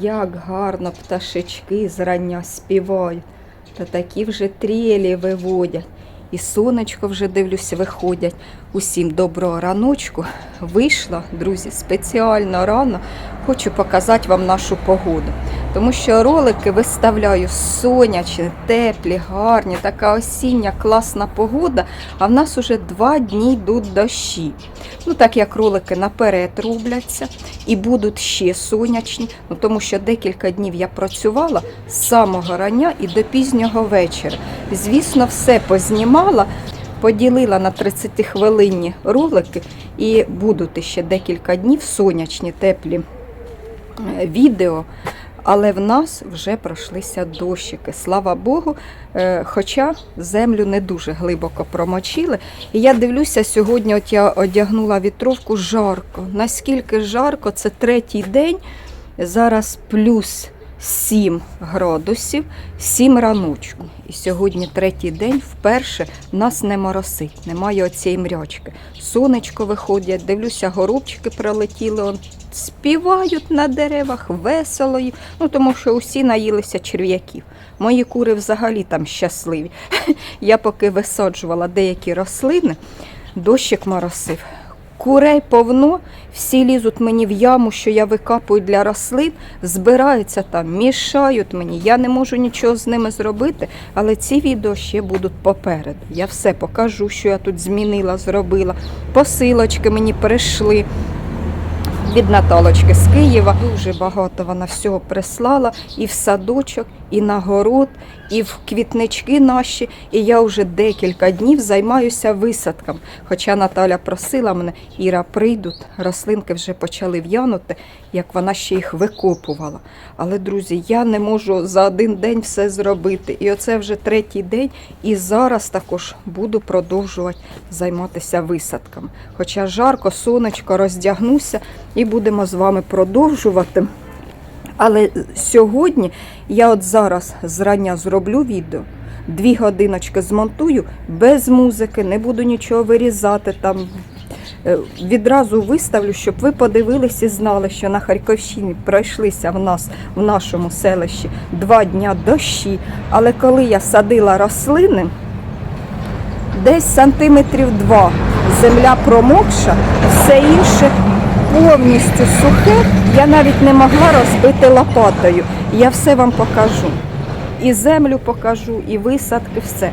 Як гарно пташечки зрання співають, та такі вже трілі виводять. І сонечко вже дивлюсь, виходять. Усім доброго раночку. Вийшла, друзі, спеціально рано. Хочу показати вам нашу погоду. Тому що ролики виставляю сонячні, теплі, гарні, така осіння класна погода, а в нас уже два дні йдуть дощі. Ну, так як ролики наперед робляться і будуть ще сонячні, ну, тому що декілька днів я працювала з самого рання і до пізнього вечора. Звісно, все познімала, поділила на 30 хвилинні ролики і будуть ще декілька днів сонячні, теплі е, відео. Але в нас вже пройшлися дощики. Слава Богу, Е, хоча землю не дуже глибоко промочили. І я дивлюся, сьогодні от я одягнула вітровку жарко. Наскільки жарко, це третій день. Зараз плюс 7 градусів, 7 раночку. І сьогодні третій день вперше нас не моросить, немає оцієї мрячки. Сонечко виходять, дивлюся, горобчики пролетіли, он, співають на деревах, весело. Ну, тому що усі наїлися черв'яків. Мої кури взагалі там щасливі. Я поки висаджувала деякі рослини, дощик моросив. Курей повно, всі лізуть мені в яму, що я викапую для рослин, збираються там, мішають мені. Я не можу нічого з ними зробити, але ці відео ще будуть попереду. Я все покажу, що я тут змінила, зробила. Посилочки мені прийшли від Наталочки з Києва. Дуже багато вона всього прислала і в садочок, і на город, і в квітнички наші. І я вже декілька днів займаюся висадком. Хоча Наталя просила мене, Іра, прийдуть, рослинки вже почали в'янути, як вона ще їх викопувала. Але, друзі, я не можу за один день все зробити. І оце вже третій день. І зараз також буду продовжувати займатися висадком. Хоча жарко, сонечко, роздягнуся і будемо з вами продовжувати. Але сьогодні я от зараз зрання зроблю відео, дві годиночки змонтую без музики, не буду нічого вирізати там. Е, Відразу виставлю, щоб ви подивилися і знали, що на Харківщині пройшлися в нас в нашому селищі два дня дощі. Але коли я садила рослини, десь сантиметрів два земля промокша, все інше повністю сухе, я навіть не могла розбити лопатою. Я все вам покажу. І землю покажу, і висадки, все.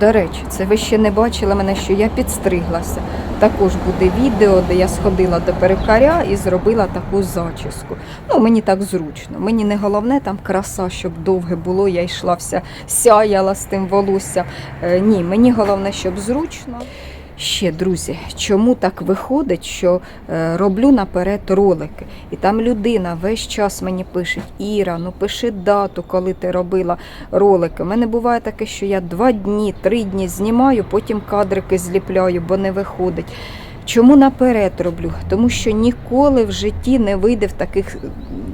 До речі, це ви ще не бачили мене, що я підстриглася. Також буде відео, де я сходила до перукаря і зробила таку зачіску. Ну, мені так зручно. Мені не головне там краса, щоб довге було, я йшла вся сяяла з тим волоссям. Е, ні, мені головне, щоб зручно. Ще, друзі, чому так виходить, що е, роблю наперед ролики, і там людина весь час мені пише: Іра, ну пиши дату, коли ти робила ролики. У мене буває таке, що я два дні, три дні знімаю, потім кадрики зліпляю, бо не виходить. Чому наперед роблю? Тому що ніколи в житті не вийде в таких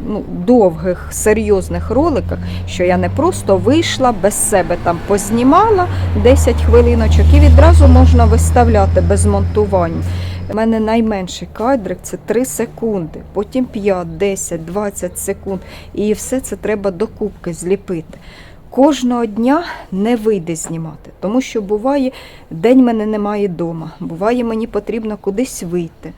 ну, довгих, серйозних роликах, що я не просто вийшла без себе там познімала 10 хвилиночок і відразу можна виставляти без монтування. У мене найменший кадрик це 3 секунди, потім 5, 10, 20 секунд. І все це треба докупки зліпити. Кожного дня не вийде знімати, тому що буває, день мене немає вдома, буває, мені потрібно кудись вийти.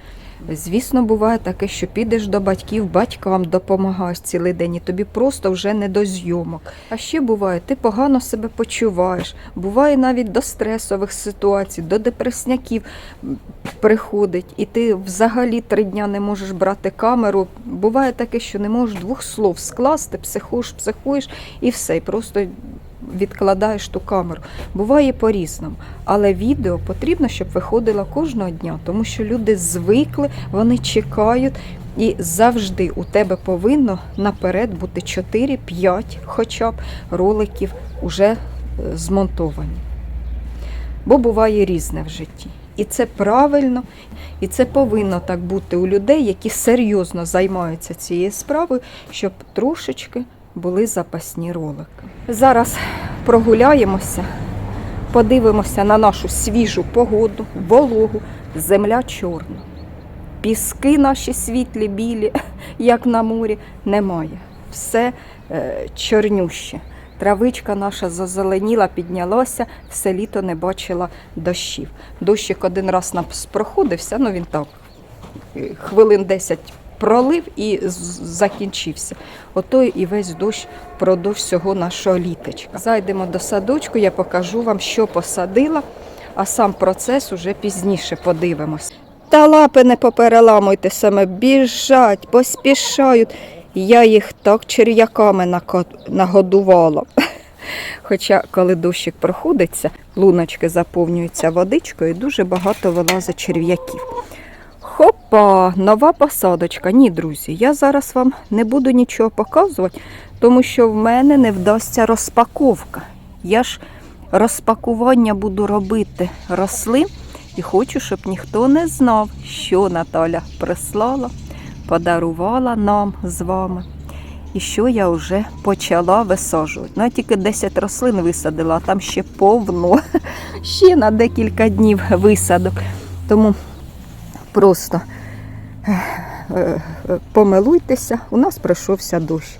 Звісно, буває таке, що підеш до батьків, батькам допомагаєш цілий день, і тобі просто вже не до зйомок. А ще буває, ти погано себе почуваєш. Буває навіть до стресових ситуацій, до депресняків приходить, і ти взагалі три дня не можеш брати камеру. Буває таке, що не можеш двох слов скласти, психуєш, психуєш і все, і просто відкладаєш ту камеру. Буває по-різному. Але відео потрібно, щоб виходило кожного дня, тому що люди звикли, вони чекають. І завжди у тебе повинно наперед бути 4-5 хоча б роликів уже е, змонтовані. Бо буває різне в житті. І це правильно, і це повинно так бути у людей, які серйозно займаються цією справою, щоб трошечки були запасні ролики. Зараз прогуляємося, подивимося на нашу свіжу погоду, вологу, земля чорна. Піски наші світлі, білі, як на морі, немає. все е, чорнюще. Травичка наша зазеленіла, піднялася, все літо не бачила дощів. Дощик один раз нас проходився, ну він так е, хвилин 10 пролив і закінчився. Ото і весь дощ продовж всього нашого літочка. Зайдемо до садочку, я покажу вам, що посадила, а сам процес уже пізніше подивимось. Та лапи не попереламуйте саме, біжать, поспішають. Я їх так черв'яками нагодувала. Хоча, коли дощик проходиться, луночки заповнюються водичкою, і дуже багато вилазить черв'яків. Хопа, нова посадочка. Ні, друзі, я зараз вам не буду нічого показувати, тому що в мене не вдасться розпаковка. Я ж розпакування буду робити рослин і хочу, щоб ніхто не знав, що Наталя прислала, подарувала нам з вами. І що я вже почала висаджувати. Ну, я тільки 10 рослин висадила, а там ще повно. Ще на декілька днів висадок. Тому просто е, е, помилуйтеся, у нас пройшовся дощ.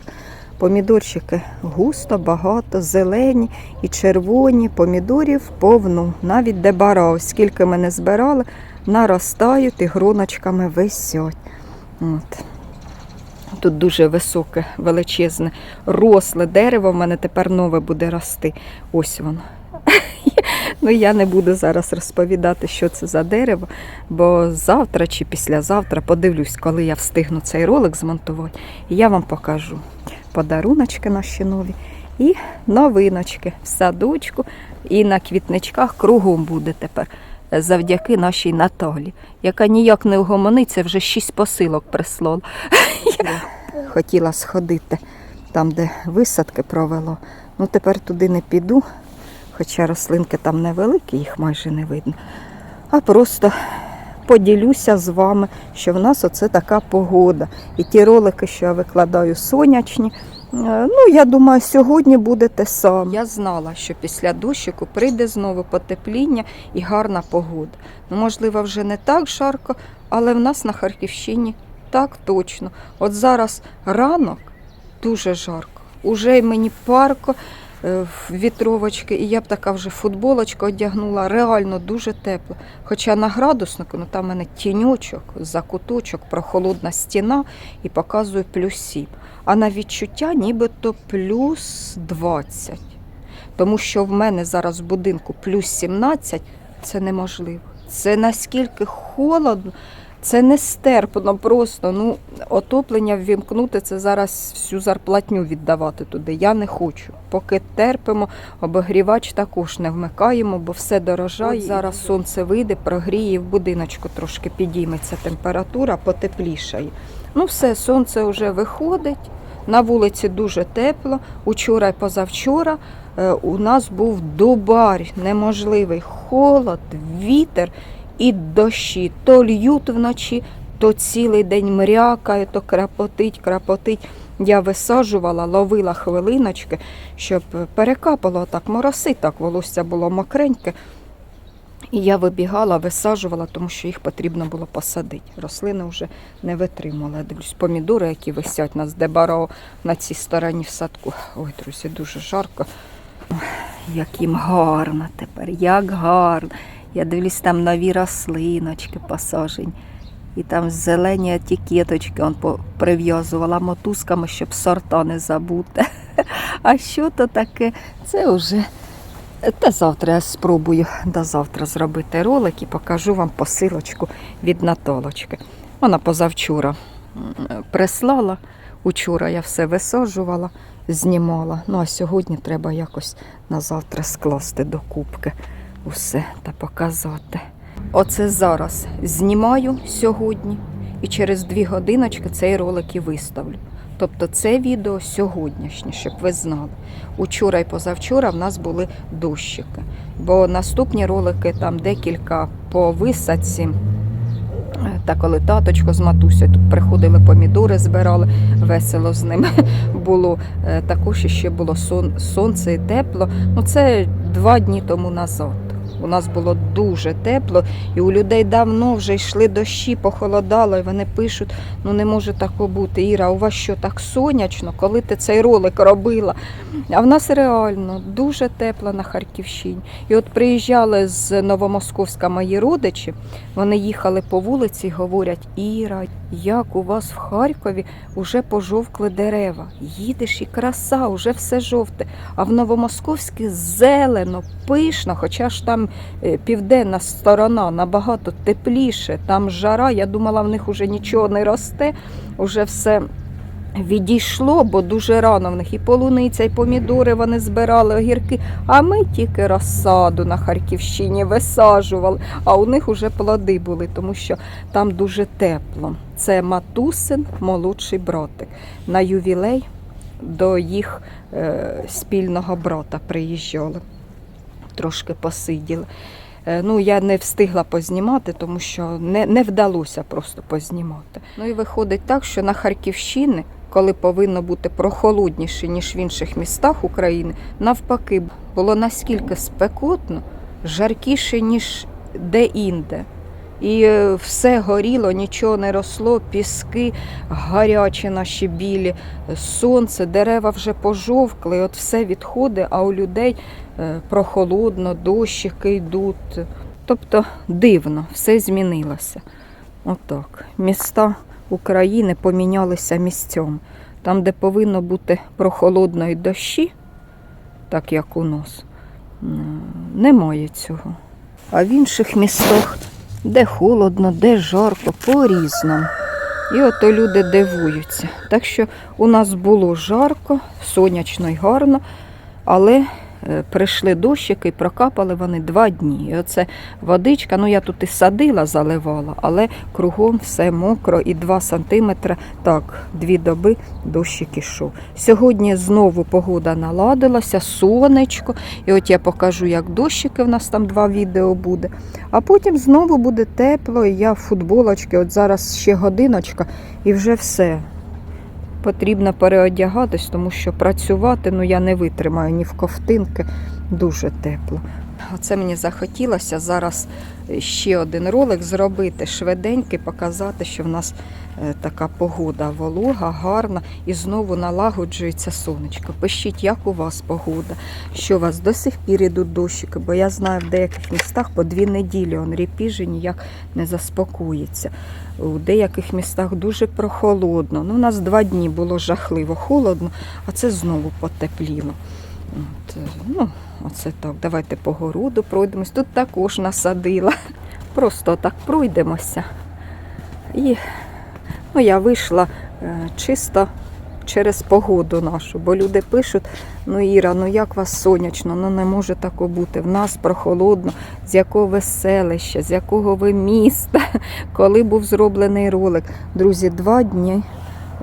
Помідорчики густо, багато, зелені і червоні, помідорів повну. Навіть де бара, скільки ми не збирали, наростають і гроночками висять. От. Тут дуже високе, величезне, росле дерево. В мене тепер нове буде рости. Ось воно. Ну, я не буду зараз розповідати, що це за дерево, бо завтра чи післязавтра подивлюсь, коли я встигну цей ролик змонтувати, і я вам покажу подаруночки наші нові і новиночки в садочку і на квітничках кругом буде тепер. е, Завдяки нашій Наталі, яка ніяк не угомониться, вже шість посилок прислала. Я хотіла сходити там, де висадки провело. Ну тепер туди не піду, хоча рослинки там невеликі, їх майже не видно. А просто поділюся з вами, що в нас оце така погода. І ті ролики, що я викладаю сонячні. е, Ну, я думаю, сьогодні буде те саме. Я знала, що після дощику прийде знову потепління і гарна погода. Ну, можливо, вже не так жарко, але в нас на Харківщині так точно. От зараз ранок дуже жарко. Уже й мені парко вітровочки, і я б така вже футболочку одягнула, реально дуже тепло. Хоча на градуснику, ну там в мене тіньочок, закуточок, прохолодна стіна і показує плюс 7. А на відчуття нібито плюс 20. Тому що в мене зараз в будинку плюс 17 це неможливо. Це наскільки холодно, це нестерпно просто. Ну, отоплення ввімкнути це зараз всю зарплатню віддавати туди. Я не хочу. Поки терпимо, обогрівач також не вмикаємо, бо все дорожає. От зараз сонце вийде, прогріє, в будиночку трошки підійметься температура, потеплішає. Ну все, сонце вже виходить. На вулиці дуже тепло. Учора і позавчора е, у нас був дубар, неможливий холод, вітер і дощі. То льють вночі, то цілий день мрякає, то крапотить, крапотить. Я висаджувала, ловила хвилиночки, щоб перекапало так, мороси, так волосся було мокреньке. І я вибігала, висаджувала, тому що їх потрібно було посадити. Рослини вже не витримали. Я Дивлюсь, помідори, які висять на здебаро на цій стороні в садку. Ой, друзі, дуже жарко. Як їм гарно тепер, як гарно. Я дивлюсь, там нові рослиночки посажені. І там зелені етикеточки он прив'язувала мотузками, щоб сорта не забути. А що то таке? Це вже та завтра я спробую до завтра зробити ролик і покажу вам посилочку від Наталочки. Вона позавчора прислала. Учора я все висаджувала, знімала. Ну а сьогодні треба якось на завтра скласти до кубки усе та показати. Оце зараз знімаю сьогодні і через дві годиночки цей ролик і виставлю. Тобто це відео сьогоднішнє, щоб ви знали. Учора і позавчора в нас були дощики. Бо наступні ролики там декілька по висадці. Е, Та коли таточко з матусею тут приходили помідори, збирали, весело з ними було. Е, Також ще було сон, сонце і тепло. Ну це два дні тому назад. У нас було дуже тепло, і у людей давно вже йшли дощі, похолодало, і вони пишуть: ну не може такого бути. Іра, у вас що так сонячно, коли ти цей ролик робила? А в нас реально дуже тепло на Харківщині. І от приїжджали з Новомосковська мої родичі, вони їхали по вулиці і говорять: Іра, як у вас в Харкові вже пожовкли дерева. Їдеш і краса, уже все жовте. А в Новомосковській зелено, пишно, хоча ж там е, південна сторона набагато тепліше, там жара. Я думала, в них уже нічого не росте, уже все. Відійшло, бо дуже рано в них і полуниця, і помідори вони збирали, огірки. А ми тільки розсаду на Харківщині висаджували, а у них вже плоди були, тому що там дуже тепло. Це матусин молодший братик. На ювілей до їх е, спільного брата приїжджали. Трошки посиділи. Е, Ну, я не встигла познімати, тому що не, не вдалося просто познімати. Ну і виходить так, що на Харківщині, коли повинно бути прохолодніше, ніж в інших містах України, навпаки, було наскільки спекотно, жаркіше, ніж де-інде. І е, все горіло, нічого не росло, піски гарячі наші білі, сонце, дерева вже пожовкли, от все відходить, а у людей е, прохолодно, дощики йдуть. Тобто дивно, все змінилося. Отак. Міста України помінялися місцем. Там, де повинно бути прохолодно і дощі, так як у нас, немає цього. А в інших містах, де холодно, де жарко, по-різному. І ото люди дивуються. Так що у нас було жарко, сонячно й гарно, але прийшли дощики прокапали вони два дні. І оце водичка, ну я тут і садила, заливала, але кругом все мокро і 2 сантиметри, так, дві доби дощик ішов. Сьогодні знову погода наладилася, сонечко. І от я покажу, як дощики, в нас там два відео буде. А потім знову буде тепло, і я в футболочці, от зараз ще годиночка, і вже все. Потрібно переодягатись, тому що працювати ну, я не витримаю ні в ковтинки, дуже тепло. Оце мені захотілося зараз ще один ролик зробити, швиденький, показати, що в нас така погода волога, гарна і знову налагоджується сонечко. Пишіть, як у вас погода, що у вас до сих пір ідуть дощики, бо я знаю в деяких містах по дві неділі он ріпіжі ніяк не заспокоїться. У деяких містах дуже прохолодно. Ну, у нас два дні було жахливо холодно, а це знову потепліло. От, е, ну, оце так. Давайте по городу пройдемось. Тут також насадила. Просто так пройдемося. І ну, я вийшла е, чисто через погоду нашу, бо люди пишуть, ну Іра, ну як вас сонячно, ну не може тако бути. В нас прохолодно, з якого ви селища, з якого ви міста, коли був зроблений ролик. Друзі, два дні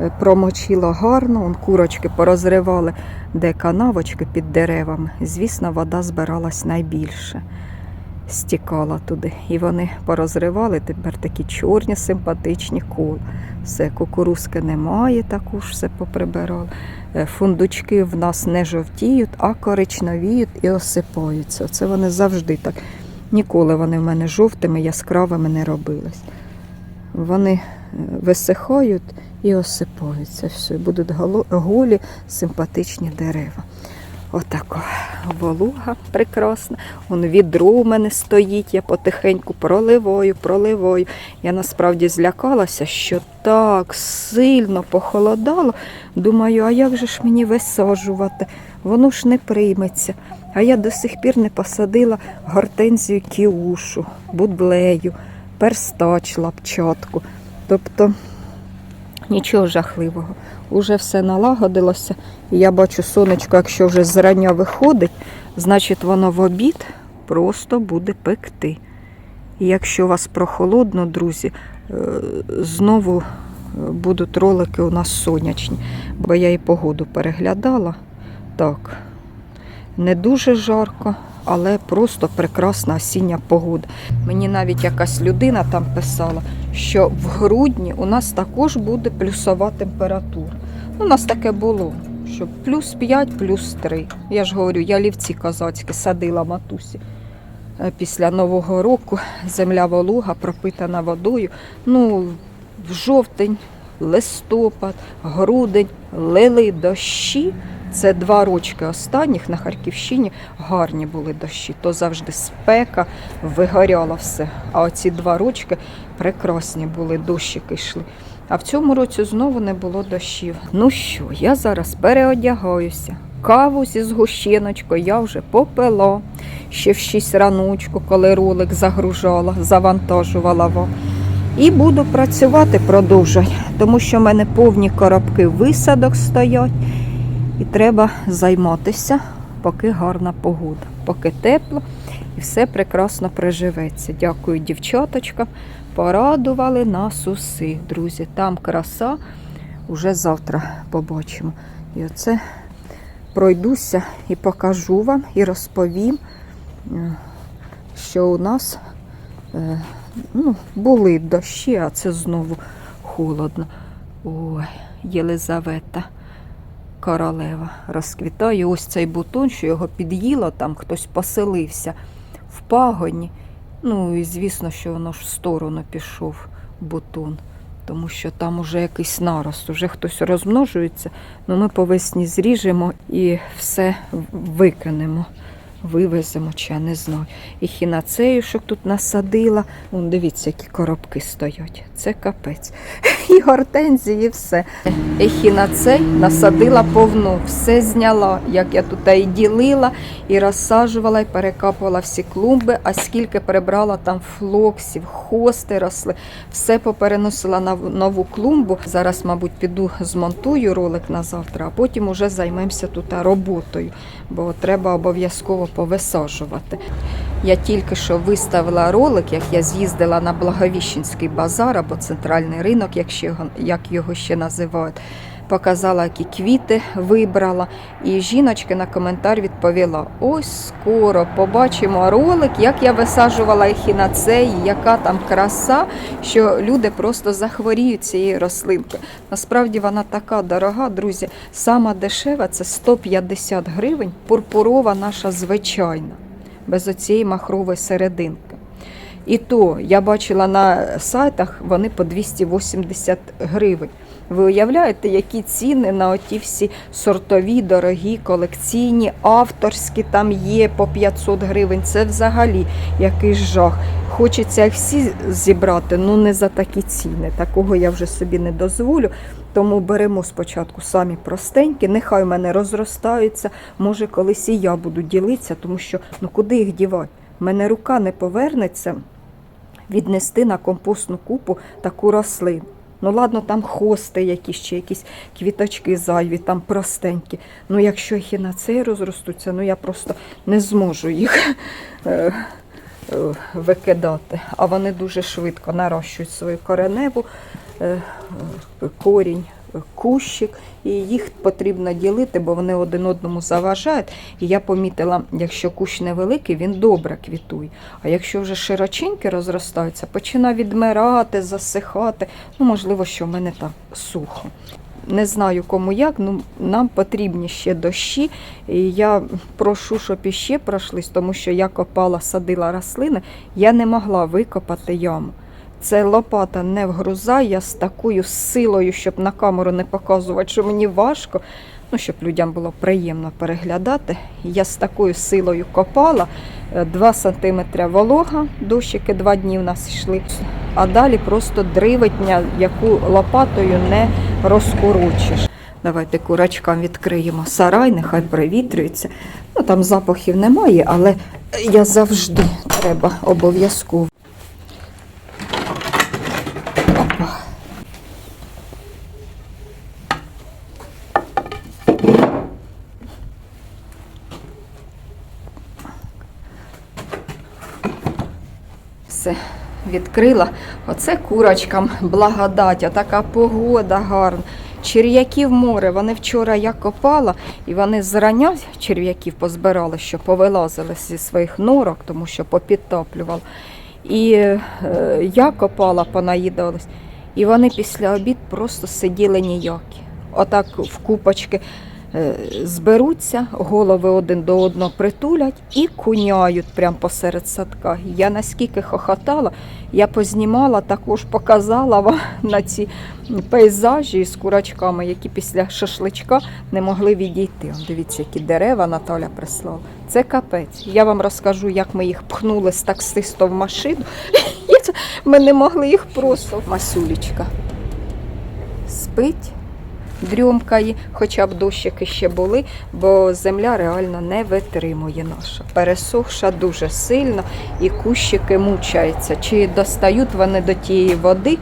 е, промочило гарно, он курочки порозривали, де канавочки під деревами. Звісно, вода збиралась найбільше. Стікала туди. І вони порозривали тепер такі чорні, симпатичні кола. Все, кукурузки немає, також все поприбирали. Е, Фундучки в нас не жовтіють, а коричневіють і осипаються. Це вони завжди так. Ніколи вони в мене жовтими, яскравими не робились. Вони е, висихають і осипаються. Все, будуть голі, симпатичні дерева. Отако волуга прекрасна. Вон відро у мене стоїть, я потихеньку проливаю, проливаю. Я насправді злякалася, що так сильно похолодало. Думаю, а як же ж мені висаджувати? Воно ж не прийметься. А я до сих пір не посадила гортензію кіушу, будблею, перстач, лапчатку. Тобто нічого жахливого. Уже все налагодилося. І я бачу сонечко, якщо вже зрання виходить, значить воно в обід просто буде пекти. І якщо у вас прохолодно, друзі, е, знову е, будуть ролики у нас сонячні, бо я і погоду переглядала. Так, не дуже жарко, але просто прекрасна осіння погода. Мені навіть якась людина там писала, що в грудні у нас також буде плюсова температура. Ну, У нас таке було, що плюс 5, плюс 3. Я ж говорю, я лівці козацькі садила матусі. е, після Нового року земля волуга пропитана водою. Ну, в жовтень, листопад, грудень лили дощі. Це два рочки останніх на Харківщині гарні були дощі. То завжди спека, вигоряло все. А оці два рочки прекрасні були, дощики йшли. А в цьому році знову не було дощів. Ну що, я зараз переодягаюся. Каву зі згущеночкою я вже попила. Ще в 6 раночку, коли ролик загружала, завантажувала вам. І буду працювати, продовжую, тому що в мене повні коробки висадок стоять. І треба займатися, поки гарна погода, поки тепло і все прекрасно приживеться. Дякую, дівчаточкам. Порадували нас усіх, друзі. Там краса. Уже завтра побачимо. І оце пройдуся і покажу вам, і розповім, е, що у нас е, ну, були дощі, а це знову холодно. Ой, Єлизавета королева розквітає. Ось цей бутон, що його під'їло, там хтось поселився в пагоні. Ну і звісно, що воно ж в сторону пішов бутон, тому що там уже якийсь нарост, уже хтось розмножується. Ну ми по весні зріжемо і все викинемо. Вивеземо, чи я не знаю. І хінацею, що тут насадила. Вон, дивіться, які коробки стоять. Це капець. І гортензії, і все. Ехінацей насадила повну, все зняла, як я тут і ділила, і розсаджувала, і перекапувала всі клумби, а скільки прибрала там флоксів, хости росли, все попереносила на нову клумбу. Зараз, мабуть, піду змонтую ролик на завтра, а потім уже займемося тут роботою, бо треба обов'язково повисаджувати. Я тільки що виставила ролик, як я з'їздила на Благовіщенський базар або центральний ринок, як, його ще називають. Показала, які квіти вибрала, і жіночки на коментар відповіла: ось скоро побачимо ролик, як я висаджувала ехінацеї, яка там краса, що люди просто захворіють цією рослинкою. Насправді вона така дорога, друзі. Сама дешева це 150 гривень, пурпурова наша звичайна без оцієї махрової серединки. І то я бачила на сайтах вони по 280 гривень. Ви уявляєте, які ціни на оті всі сортові, дорогі, колекційні, авторські там є по 500 гривень. Це взагалі якийсь жах. Хочеться їх всі зібрати, ну не за такі ціни. Такого я вже собі не дозволю. Тому беремо спочатку самі простенькі, нехай у мене розростаються. Може, колись і я буду ділитися, тому що ну куди їх дівати? У мене рука не повернеться віднести на компостну купу таку рослину. Ну, ладно, там хости якісь чи якісь квіточки зайві, там простенькі. Ну, якщо їх і на цей розростуться, ну я просто не зможу їх е, е, викидати. А вони дуже швидко нарощують свою кореневу, е, корінь, кущик, і їх потрібно ділити, бо вони один одному заважають. І я помітила, якщо кущ невеликий, він добре квітує. А якщо вже широченькі розростаються, починає відмирати, засихати. Ну, можливо, що в мене так сухо. Не знаю кому як, ну нам потрібні ще дощі. І я прошу, щоб іще пройшлись, тому що я копала, садила рослини, я не могла викопати яму. Це лопата не вгрузає, я з такою силою, щоб на камеру не показувати, що мені важко, ну, щоб людям було приємно переглядати. Я з такою силою копала 2 см волога, дощики два дні в нас йшли, а далі просто дривитня, яку лопатою не розкорочиш. Давайте курачкам відкриємо сарай, нехай привітрюється. Ну там запахів немає, але я завжди треба обов'язково. Все, відкрила. Оце курочкам благодать, а така погода гарна. Черв'яків море. Вони вчора я копала, і вони зрання черв'яків позбирали, що повилазили зі своїх норок, тому що попідтоплювали. І е, я копала, понаїдалась. І вони після обід просто сиділи ніякі. Отак в купочки зберуться, голови один до одного притулять і куняють прямо посеред садка. Я наскільки хохотала, я познімала, також показала вам на ці пейзажі з курачками, які після шашличка не могли відійти. Дивіться, які дерева Наталя прислала. Це капець. Я вам розкажу, як ми їх пхнули з таксистом в машину. Ми не могли їх просто. Масюлечка спить, дрьомкає, хоча б дощики ще були, бо земля реально не витримує наша. Пересохша дуже сильно і кущики мучаються. Чи достають вони до тієї води?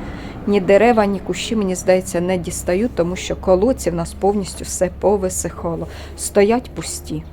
Ні дерева, ні кущі, мені здається, не дістають, тому що колодці в нас повністю все повисихало. Стоять пусті.